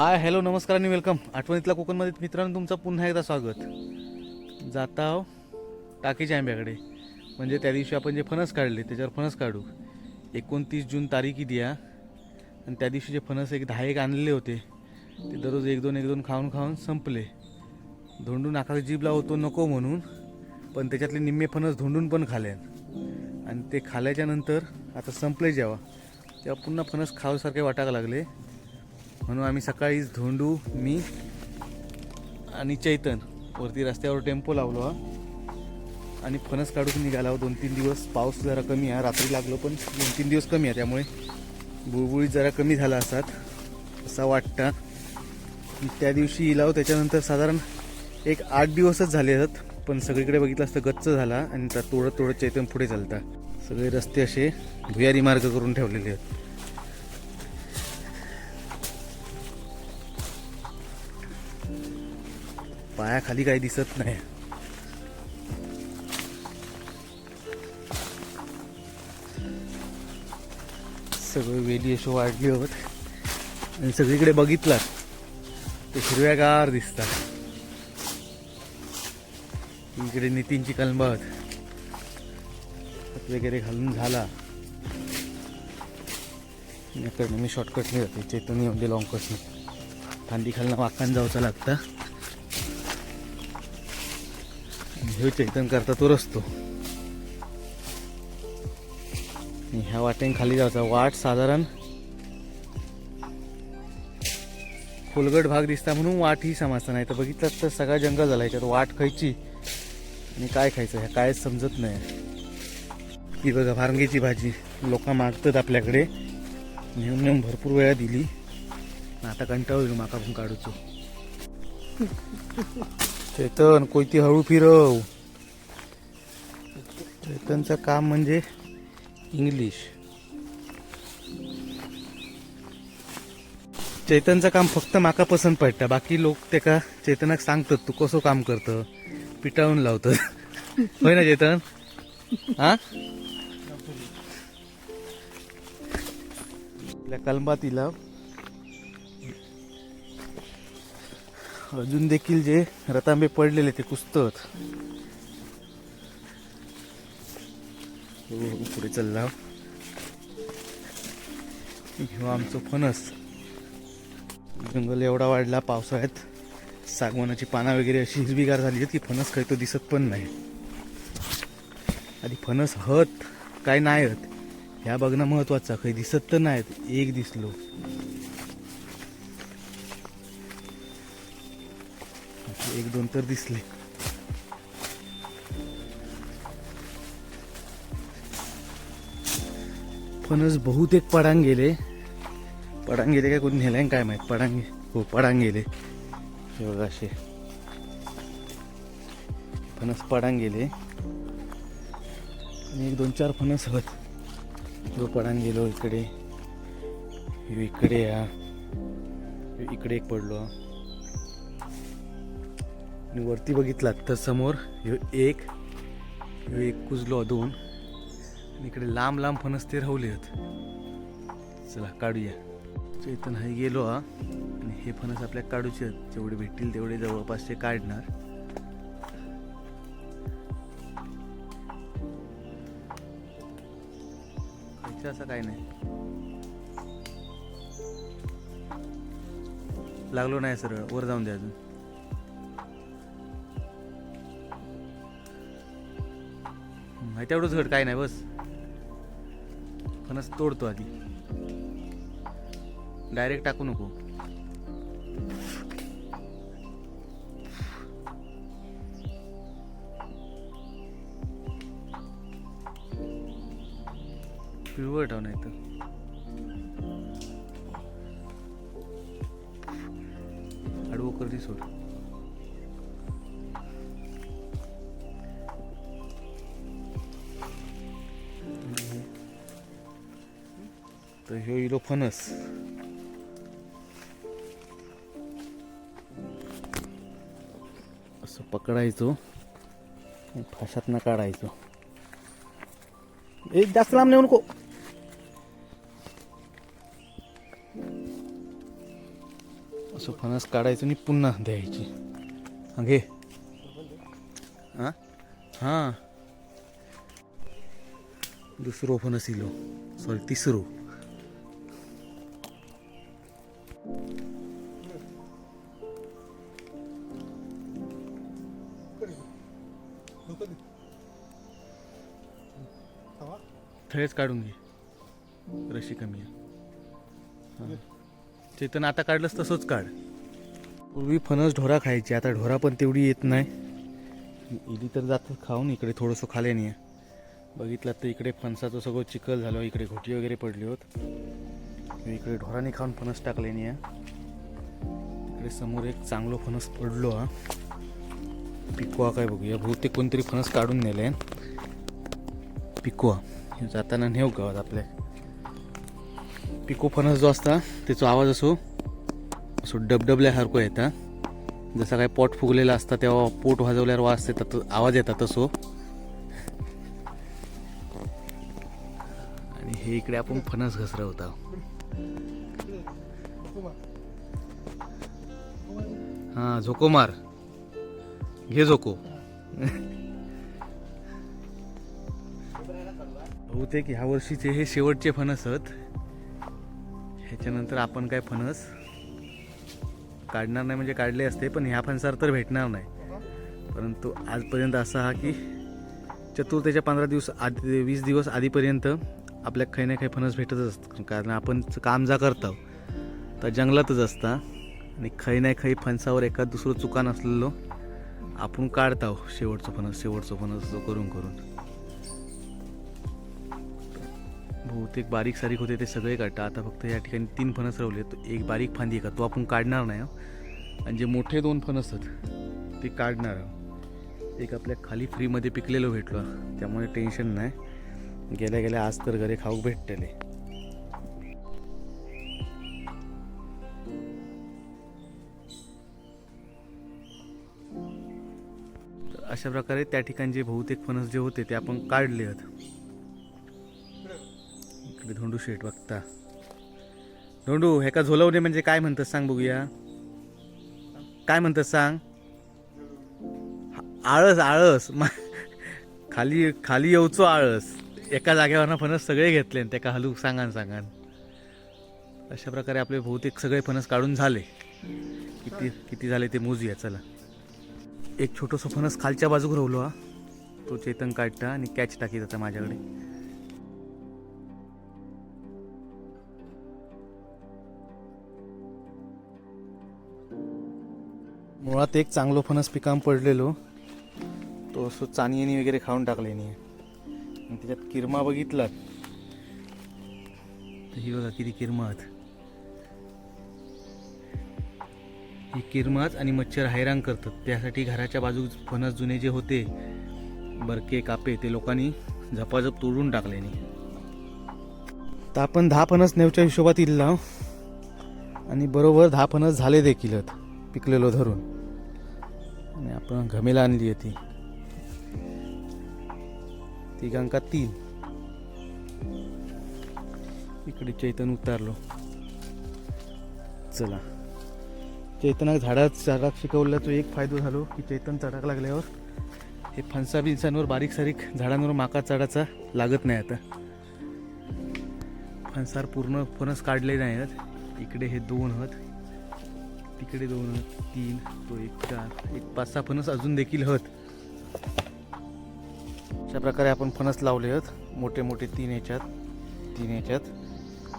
Hi hello नमस्कार आणि welcome. आठवणीतला कोकणमध्ये मित्रांनो तुमचं पुन्हा एकदा स्वागत. जाता आहो टाकीच्या आंब्याकडे. म्हणजे त्या दिवशी आपण जे फणस काढले त्याच्यावर फणस काढू. एकोणतीस जून तारीख द्या. आणि त्या दिवशी जे फणस एक दहा एक आणलेले होते ते दररोज एक दोन एक दोन खाऊन खाऊन संपले. धोंडून आकाश जीभ लावतो नको म्हणून पण त्याच्यातले निम्मे फणस धोंडून पण खाले आणि ते खाल्याच्यानंतर आता संपले जेव्हा तेव्हा पुन्हा फणस खावसारखे वाटायला लागले. म्हणून आम्ही सकाळीच धोंडू मी आणि चैतन वरती रस्त्यावर टेम्पो लावलो हा. आणि फणस काढून निघाला दोन तीन दिवस पाऊस जरा कमी आहे रात्री लागलो पण दोन तीन दिवस कमी आहे त्यामुळे बुळबुळी जरा कमी झाला असतात असा वाटतं. त्या दिवशी इलाव त्याच्यानंतर साधारण एक आठ दिवसच झाले आहेत पण सगळीकडे बघितलं असतं गच्च झाला आणि त्या तोडत तोडत चैतन पुढे चालता. सगळे रस्ते असे भुयारी मार्ग करून ठेवलेले आहेत. पायाखाली काही दिसत नाही. सगळे वेली अशी वाढली होत. आणि सगळीकडे बघितलात ते हिरव्यागार दिसतात. इकडे नितीनची कलमत वगैरे घालून झाला. याकडनं मी शॉर्टकटने जाते येऊन म्हणजे लॉंग कटने फांदी खालना वाकान जाऊचा लागतं. हे चैतन करता तो रस्तो. आणि ह्या वाटेन खाली जायचा. वाट साधारण खोलगट भाग दिसता म्हणून वाट ही समजता नाही तर बघितलं तर सगळा जंगल झाला. याच्यात वाट खायची आणि काय खायचं ह्या काय समजत नाही. ही बघा भारंगीची भाजी. लोक मागतात आपल्याकडे. नेऊन नेऊन भरपूर वेळा दिली. आता कंटाळू येईल माका पण काढूचो. चेतन कोयती हळू फिरव. चेतनचं काम म्हणजे इंग्लिश. चेतनचं काम फक्त माका पसंत पडता. बाकी लोक तेका चेतनाक सांगतात तू कसं काम करतं? पिटाळून लावतं. होय ना चेतन? हा? आपल्या कलबातीला अजून देखील जे रतांबे पडलेले ते कुसतात हो, हो, पुढे चालला. ह्यो आमचं फणस. जंगल एवढा वाढला पावसाळ्यात सागवानाची पाना वगैरे अशी हिरवीगार झाली आहेत की फणस काही तो दिसत पण नाही. आधी फणस हत काय नाही हत ह्या बघणं महत्वाचं. काही दिसत तर नाहीत एक दिसलो. एक दोन तर दिसले. फणस बहुतेक पडांग गेले पडांग गेले काय कोणी नेलाय काय माहीत? पडांग. हो पडांग गेले हे बघा असे. फणस पडांग गेले आणि एक दोन चार फणस होत जो पडांग गेलो इकडे इकडे या इकडे एक पडलो. आणि वरती बघितलात तर समोर ह्यो एक ह्यो एक कुजलो दोन. आणि इकडे लांब लांब फणस ते राहुले आहेत. चला काढूया. चैतन हाय गेलो हा. आणि हे फणस आपल्या काढूचे आहेत. जेवढे भेटतील तेवढे जवळपासचे काढणार. खायचं असं काय नाही. लागलो नाही सर वर जाऊन द्या अजून. तेवढंच घड काय नाही बस. फणस तोडतो आधी. डायरेक्ट टाकू नको. पिळवट ठेव नाही तर आडवं कर सोड. तर ह्यो इलो फणस. असं पकडायचो. फाशातनं काढायचो. एक जास्त लांब नेऊ नको. असं फणस काढायचं आणि पुन्हा द्यायची. हा, घे. हां? हां. दुसरो फणस इलो. सॉरी तिसरो. थळेच काढून घे. रशी कमी आहे. हां. चेतन आता काढलंस तसंच काढ. पूर्वी फणस ढोरा खायची आता ढोरा पण तेवढी येत नाही. इली तर जातात खाऊन इकडे थोडंसं खाल्याने आहे. बघितलं तर इकडे फणसाचं सगळं चिखल झालं इकडे घोटी वगैरे पडली होत. इकडे ढोराने खाऊन फणस टाकल्याने आहे. इकडे समोर एक चांगलं फणस पडलो हा. पिकवा काय बघूया बहुतेक कोणतरी फणस काढून नेले पिकवा. हे जाताना नेऊ गावात आपल्या पिको फणस जो असता त्याचा आवाज असो असो डबडबल्यासारखो येता. जसा काय पोट फुगलेला असता तेव्हा पोट वाजवल्यावर वास येतात आवाज येतात तसो आणि हे इकडे आपण फणस घसरवता. हा झोकोमार घे झोको. बहुतेक ह्या वर्षीचे हे शेवटचे फणस आहेत. ह्याच्यानंतर आपण काय फणस काढणार नाही म्हणजे काढले असते पण ह्या फणसार तर भेटणार नाही. परंतु आजपर्यंत असा हा की चतुर्थीच्या पंधरा दिवस आधी वीस दिवस आधीपर्यंत आपल्या काही ना काही फणस भेटतच असतं कारण आपण काम जा करतो तर जंगलातच असता. आणि खै नाही खै फणसावर एखाद दुसरं चुकान असलेलो आपण काढताव शेवटचं फणस शेवटचं फणस जो करून करून. बहुतेक बारीक सारीक होते ते सगळे काढतात आता फक्त या ठिकाणी तीन फणस रवले तो एक बारीक फांदी आहे का? तो आपण काढणार नाही आणि जे मोठे दोन फणस आहेत ते काढणार आहोत. एक आपल्या खाली फ्रीमध्ये पिकलेलं भेटलो. त्यामुळे टेन्शन नाही. गेल्या गेल्या आज तर घरे खाऊ भेटलेले. अशा प्रकारे त्या ठिकाणी जे बहुतेक फणस जे होते ते आपण काढले आहेत. इकडे धोंडू शेट बघता. धोंडू ह्याका का झोलवणे म्हणजे काय म्हणतात सांग बघूया. काय म्हणतात सांग? आळस आळस. खाली खाली येऊचो आळस. एका जागेवर फणस सगळे घेतले आणि त्याका हलू सांगान सांगान. अशा प्रकारे आपले बहुतेक सगळे फणस काढून झाले. किती किती झाले ते मोजूया चला. एक छोटंसं फणस खालच्या बाजूक राहिलो हा. तो चेतन काढता आणि कॅच टाकी जाता माझ्याकडे. मुळात एक चांगलो फणस पिकाम पडलेलो. तो असं चानियनी वगैरे खाऊन टाकले नाही आणि त्याच्यात किरमा बघितलात. तर ही बघा किती किरमात. ही किरमाच आणि मच्छर हैराण करतात. त्यासाठी घराच्या बाजू फणस जुने जे होते बरके कापे ते लोकांनी झपाझप तोडून टाकले नाही तर आपण दहा फणस नेवच्या हिशोबात इल्ला आणि बरोबर दहा फणस झाले देखील पिकलेलो धरून. आणि आपण घमेला आणली आहे ती. तिघांका तीन. इकडे चैतन उतारलो. चला. चैतनाक झाडात चढाक शिकवलं तो एक फायदा झालो की चैतन चढाक लागल्यावर हे फणसा बिनसांवर बारीक सारीक झाडांवर माका चढाचा लागत नाही आता. फणसार पूर्ण फणस काढले नाही आहेत. इकडे हे दोन हत तिकडे दोन हत तीन तो एक चार एक पाच सहा फणस अजून देखील हत अशा प्रकारे आपण फणस लावले आहेत. मोठे मोठे तीन याच्यात तीन याच्यात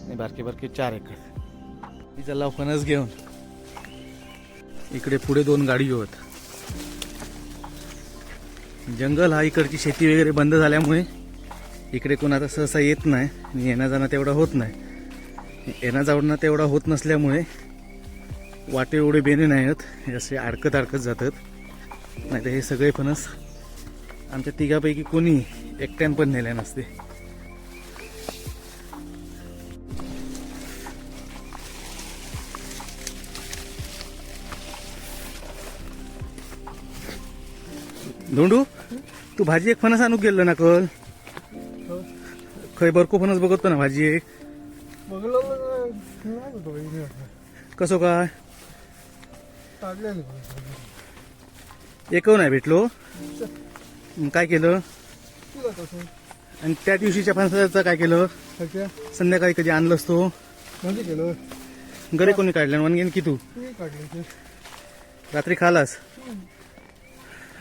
आणि बारके बारके चार एकर. मी चालला फणस घेऊन. इकडे पुढे दोन गाडी होत जंगल हा इकडची शेती वगैरे बंद झाल्यामुळे इकडे कोणाचा आता सहसा येत नाही आणि येणं जाणं तेवढा होत नाही. येणं जाणं तेवढा होत नसल्यामुळे वाटे एवढे बेने नाही आहेत असे अडकत अडकत जातात. नाही तर हे सगळे फणस आमच्या तिघापैकी कोणी एकट्यान पण नेल्या नसते. धोंडू तू भाजी एक फणस आणू गेलो ना कल? खय बरको फणस बघतो ना भाजी एक. कसो काय? एकव नाही भेटलो. काय केलं? आणि त्या दिवशीच्या फणसाचं काय केलं? सध्या संध्याकाळी कधी आणलंस तो? म्हणजे केलं? घरी कोणी काढलं? वनगेन की ते? रात्री खालास?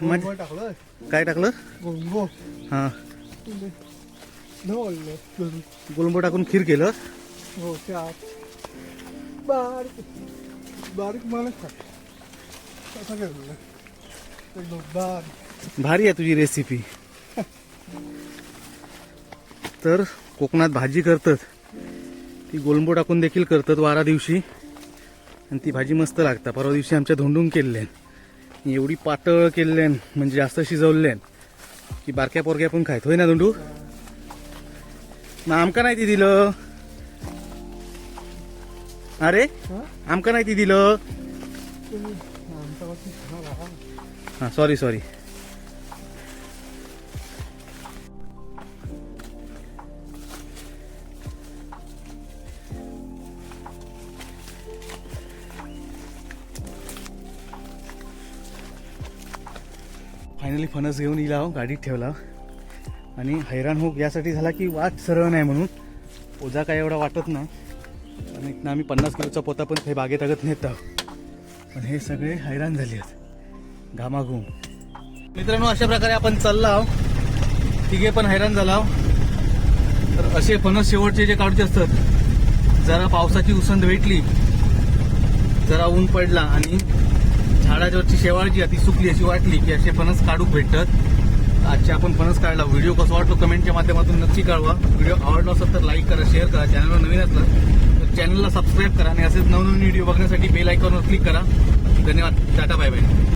टाकलं. काय टाकलं? गोंगो हां. ढवळलं गुलंबो टाकून खीर केलं? हो बारीक. बारीक माणूस टाक. कसं केलं एकदम बारीक. भारी आहे तुझी रेसिपी तर कोकणात भाजी करतात. ती गोलंबो टाकून देखील करतात वारा दिवशी. आणि ती भाजी मस्त लागतात. परवा दिवशी आमच्या धोंडून केलेल्यान एवढी पातळ केलेल्यान म्हणजे जास्त शिजवल्यान की बारक्या पोरक्या पण खायत. होय ना धोंडू ना आमका नाही ती दिलं. अरे आमका नाही ती दिलं. हां सॉरी सॉरी फायनली फणस घेऊन इला हो, गाडीत ठेवला हो. आणि हैराण हो यासाठी झाला की वाट सरळ नाही म्हणून. ओझा काय एवढा वाटत नाही. आणि इथनं आम्ही पन्नास किलोचा पोता पण काही बागेत अगत नेत आहोत पण हे सगळे हैराण झाले आहेत. घामाघूम. मित्रांनो अशा प्रकारे आपण चालला आहो. तिघे पण हैराण झाला आहो. तर असे फणस शेवटचे जे काढूचे असतात जरा पावसाची उसंत भेटली जरा ऊन पडला आणि झाडाच्यावरची शेवाळ जी ती सुकली अशी वाटली की असे फणस काढूक भेटतात आजचे आपण फणस काढला. व्हिडिओ कसा वाटतो कमेंटच्या माध्यमातून नक्की कळवा. व्हिडिओ आवडला असेल तर लाईक करा शेअर करा. चॅनलवर नवीन असलं तर चॅनलला सबस्क्राईब करा आणि असेच नवनवीन व्हिडिओ बघण्यासाठी बेल आयकॉनवर क्लिक करा. धन्यवाद. Tata bye bye